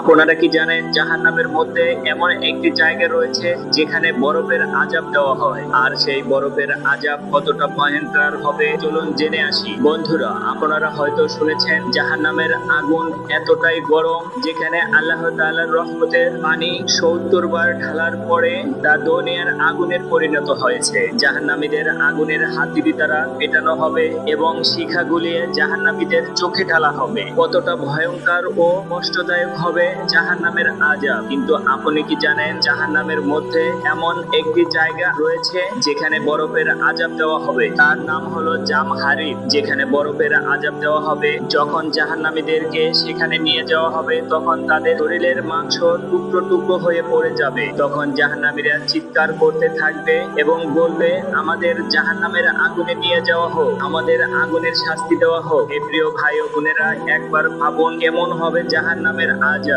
আপনারা কি জানেন জাহান নামের মধ্যে এমন একটি জায়গা রয়েছে যেখানে বরফের আজাব দেওয়া হয়। আর সেই বরফের আজাব কতটা ভয়ঙ্কর হবে, চলুন জেনে আসি। বন্ধুরা, আপনারা হয়তো শুনেছেন জাহান নামের আগুন এতটাই গরম যেখানে আল্লাহ তাআলার রহমতের পানি সত্তর বার ঢালার পরে তা দুনিয়ার আগুনের পরিণত হয়েছে। জাহান্নামীদের আগুনের হাতিবি দ্বারা পেটানো হবে এবং শিখা গুলিয়ে জাহান্নামীদের চোখে ঢালা হবে। কতটা ভয়ঙ্কর ও কষ্টদায়ক হবে জাহান্নামের আজাব কিন্তু আপনি কি জানেন জাহান্নামের মধ্যে এমন একটি জায়গা রয়েছে যেখানে বরফের আজাব দেওয়া হবে? তার নাম হলো জাম হারিব যেখানে বরফের আজাব দেওয়া হবে, যখন জাহান্নামীদেরকে সেখানে নিয়ে যাওয়া হবে, তখন তাদের শরীরের মাংস টুকরো টুকরো হয়ে পড়ে যাবে। তখন জাহান্নামীরা চিৎকার করতে থাকবে এবং বলবে, আমাদের জাহান্নামের আগুনে নিয়ে যাওয়া হোক, আমাদের আগুনের শাস্তি দেওয়া হোক। এ প্রিয় ভাই ও বোনেরা, একবার ভাবুন, কেমন হবে জাহান্নামের আজাব